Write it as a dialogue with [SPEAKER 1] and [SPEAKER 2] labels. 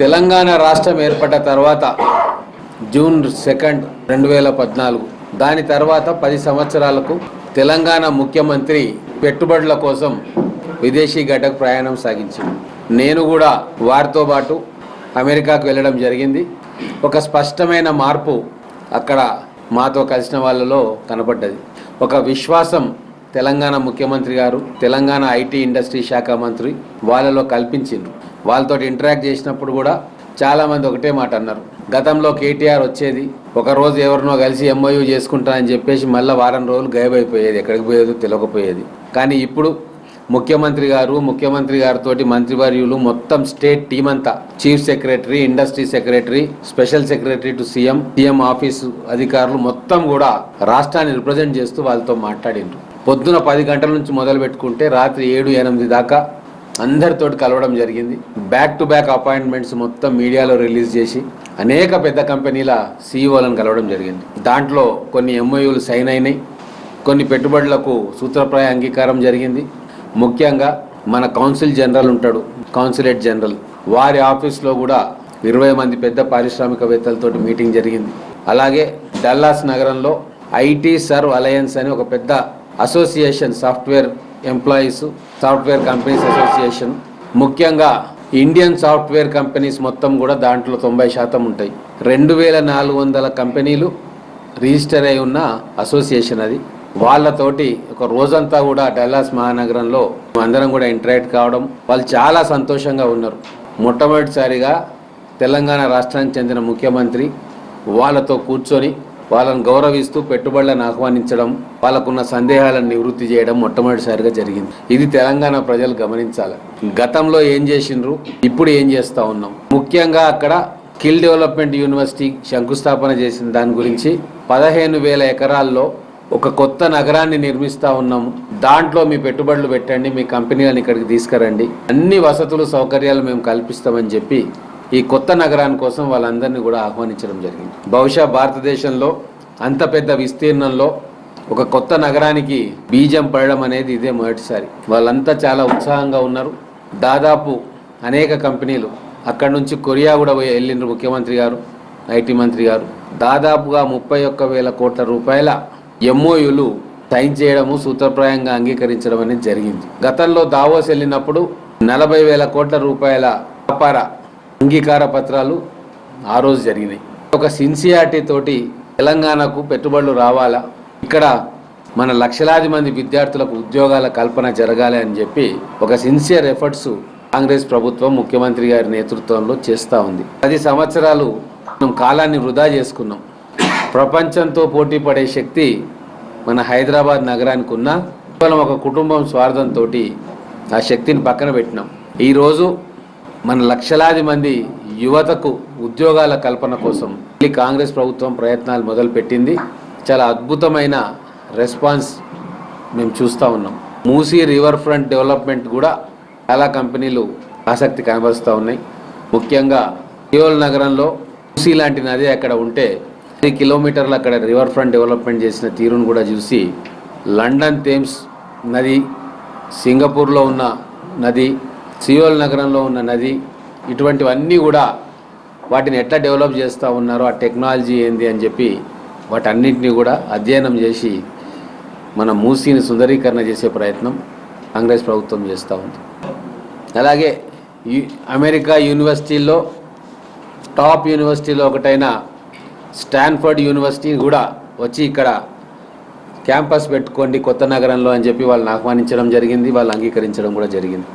[SPEAKER 1] తెలంగాణ రాష్ట్రం ఏర్పడ్డ తర్వాత జూన్ సెకండ్ రెండు వేల పద్నాలుగు. దాని తర్వాత పది సంవత్సరాలకు తెలంగాణ ముఖ్యమంత్రి పెట్టుబడుల కోసం విదేశీ గడ్డకు ప్రయాణం సాగించింది. నేను కూడా వారితో పాటు అమెరికాకు వెళ్ళడం జరిగింది. ఒక స్పష్టమైన మార్పు అక్కడ మాతో కలిసిన వాళ్ళలో కనపడ్డది ఒక విశ్వాసం తెలంగాణ ముఖ్యమంత్రి గారు తెలంగాణ ఐటీ ఇండస్ట్రీ శాఖ మంత్రి వాళ్ళలో కల్పించిండ్రు. వాళ్ళతో ఇంటరాక్ట్ చేసినప్పుడు కూడా చాలామంది ఒకటే మాట అన్నారు. గతంలో కేటీఆర్ వచ్చేది ఒక రోజు ఎవరినో కలిసి ఎంఓయూ చేసుకుంటానని చెప్పేసి మళ్ళీ వారం రోజులు గాయబైపోయేది ఎక్కడికి పోయేదో తెలియకపోయేది. కానీ ఇప్పుడు ముఖ్యమంత్రి గారు ముఖ్యమంత్రి గారితో మంత్రివర్యులు మొత్తం స్టేట్ టీం అంతా. Chief secretary industry secretary special secretary to CM CM office అధికారులు మొత్తం కూడా రాష్ట్రాన్ని రిప్రజెంట్ చేస్తూ వాళ్ళతో మాట్లాడిండ్రు. పొద్దున పది గంటల నుంచి మొదలు పెట్టుకుంటే రాత్రి ఏడు ఎనిమిది దాకా అందరితోటి కలవడం జరిగింది. బ్యాక్ టు బ్యాక్ అపాయింట్మెంట్స్ మొత్తం మీడియాలో రిలీజ్ చేసి అనేక పెద్ద కంపెనీల సీఈఓలను కలవడం జరిగింది. దాంట్లో కొన్ని ఎంఓయూలు సైన్ అయినాయి. కొన్ని పెట్టుబడులకు సూత్రప్రాయ అంగీకారం జరిగింది. ముఖ్యంగా మన కౌన్సిల్ జనరల్ ఉంటాడు కౌన్సిలేట్ జనరల్. వారి ఆఫీస్లో కూడా ఇరవై మంది పెద్ద పారిశ్రామికవేత్తలతో మీటింగ్ జరిగింది. అలాగే డల్లాస్ నగరంలో ఐటీ సర్వ్ అలయన్స్ అని ఒక పెద్ద association software employees software companies association ముఖ్యంగా ఇండియన్ సాఫ్ట్వేర్ కంపెనీస్ మొత్తం కూడా దాంట్లో తొంభై శాతం ఉంటాయి. రెండు వేల నాలుగు వందల కంపెనీలు రిజిస్టర్ అయి ఉన్న అసోసియేషన్ అది. వాళ్ళతోటి ఒక రోజంతా కూడా డల్లాస్ మహానగరంలో అందరం కూడా ఇంటరాక్ట్ కావడం వాళ్ళు చాలా సంతోషంగా ఉన్నారు. మొట్టమొదటిసారిగా తెలంగాణ రాష్ట్రానికి చెందిన ముఖ్యమంత్రి వాళ్ళతో కూర్చొని వాళ్ళని గౌరవిస్తూ పెట్టుబడులను ఆహ్వానించడం వాళ్ళకున్న సందేహాలను నివృత్తి చేయడం మొట్టమొదటిసారిగా జరిగింది. ఇది తెలంగాణ ప్రజలు గమనించాలి. గతంలో ఏం చేసిండ్రు? ఇప్పుడు ఏం చేస్తూ ఉన్నాం? ముఖ్యంగా అక్కడ స్కిల్ డెవలప్మెంట్ యూనివర్సిటీ శంకుస్థాపన చేసిన దాని గురించి పదిహేను వేల ఎకరాల్లో ఒక కొత్త నగరాన్ని నిర్మిస్తా ఉన్నాము. దాంట్లో మీ పెట్టుబడులు పెట్టండి మీ కంపెనీలను ఇక్కడికి తీసుకురండి. అన్ని వసతులు సౌకర్యాలు మేము కల్పిస్తామని చెప్పి ఈ కొత్త నగరాని కోసం వాళ్ళందరినీ కూడా ఆహ్వానించడం జరిగింది. బహుశా భారతదేశంలో అంత పెద్ద విస్తీర్ణంలో ఒక కొత్త నగరానికి బీజం పడడం అనేది ఇదే మొదటిసారి. వాళ్ళంతా చాలా ఉత్సాహంగా ఉన్నారు. దాదాపు అనేక కంపెనీలు అక్కడి నుంచి కొరియా కూడా పోయి వెళ్ళిండ్రు ముఖ్యమంత్రి గారు ఐటీ మంత్రి గారు. దాదాపుగా ముప్పై ఒక్క వేల కోట్ల రూపాయల ఎంఓయులు సైన్ చేయడము సూత్రప్రాయంగా అంగీకరించడం అనేది జరిగింది. గతంలో దావోస్ వెళ్ళినప్పుడు నలభై వేల కోట్ల రూపాయల వ్యాపార అంగీకార పత్రాలు ఆ రోజు జరిగినాయి. ఒక సిన్సియారిటీ తోటి తెలంగాణకు పెట్టుబడులు రావాలా? ఇక్కడ మన లక్షలాది మంది విద్యార్థులకు ఉద్యోగాల కల్పన జరగాలి అని చెప్పి ఒక సిన్సియర్ ఎఫర్ట్స్ కాంగ్రెస్ ప్రభుత్వం ముఖ్యమంత్రి గారి నేతృత్వంలో చేస్తూ ఉంది. పది సంవత్సరాలు మనం కాలాన్ని వృధా చేసుకున్నాం. ప్రపంచంతో పోటీ పడే శక్తి మన హైదరాబాద్ నగరానికి ఉన్న కేవలం ఒక కుటుంబం స్వార్థంతో ఆ శక్తిని పక్కన పెట్టినాం. ఈరోజు మన లక్షలాది మంది యువతకు ఉద్యోగాల కల్పన కోసం ఈ కాంగ్రెస్ ప్రభుత్వం ప్రయత్నాలు మొదలుపెట్టింది. చాలా అద్భుతమైన రెస్పాన్స్ మేము చూస్తూ ఉన్నాం. మూసీ రివర్ ఫ్రంట్ డెవలప్మెంట్ కూడా చాలా కంపెనీలు ఆసక్తి కనబరుస్తూ ఉన్నాయి. ముఖ్యంగా సియోల్ నగరంలో మూసీ లాంటి నది అక్కడ ఉంటే పది కిలోమీటర్లు అక్కడ రివర్ ఫ్రంట్ డెవలప్మెంట్ చేసిన తీరును కూడా చూసి లండన్ థేమ్స్ నది సింగపూర్లో ఉన్న నది సియోల్ నగరంలో ఉన్న నది ఇటువంటివన్నీ కూడా వాటిని ఎట్లా డెవలప్ చేస్తూ ఉన్నారో ఆ టెక్నాలజీ ఏంది అని చెప్పి వాటన్నింటినీ కూడా అధ్యయనం చేసి మన మూసీని సుందరీకరణ చేసే ప్రయత్నం కాంగ్రెస్ ప్రభుత్వం చేస్తూ ఉంది. అలాగే అమెరికా యూనివర్సిటీల్లో టాప్ యూనివర్సిటీలో ఒకటైన స్టాన్ఫర్డ్ యూనివర్సిటీ కూడా వచ్చి ఇక్కడ క్యాంపస్ పెట్టుకోండి కొత్త నగరంలో అని చెప్పి వాళ్ళని ఆహ్వానించడం జరిగింది వాళ్ళు అంగీకరించడం కూడా జరిగింది.